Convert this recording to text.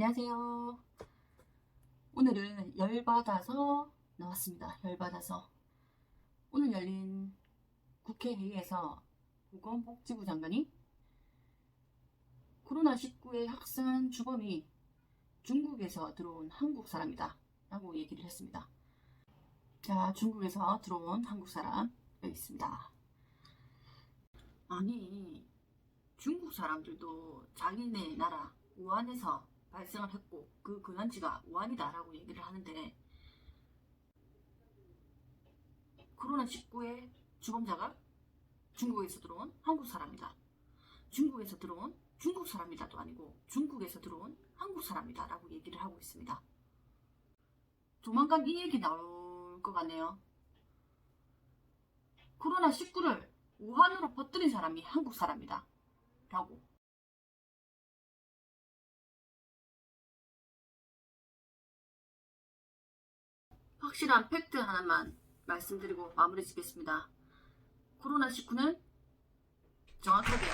안녕하세요. 오늘은 열받아서 나왔습니다. 열받아서. 오늘 열린 국회 회의에서 보건복지부 장관이 코로나19의 확산 주범이 중국에서 들어온 한국 사람이다. 라고 얘기를 했습니다. 자, 중국에서 들어온 한국 사람 여기 있습니다. 아니, 중국 사람들도 자기네 나라 우한에서 발생을 했고 그 근원지가 우한이다라고 얘기를 하는데 코로나19의 주범자가 중국에서 들어온 한국 사람이다. 중국에서 들어온 중국 사람이다도 아니고 중국에서 들어온 한국 사람이다라고 얘기를 하고 있습니다. 조만간 이 얘기 나올 것 같네요. 코로나19를 우한으로 퍼뜨린 사람이 한국 사람이다. 라고. 확실한 팩트 하나만 말씀드리고 마무리 짓겠습니다. 코로나19는 정확하게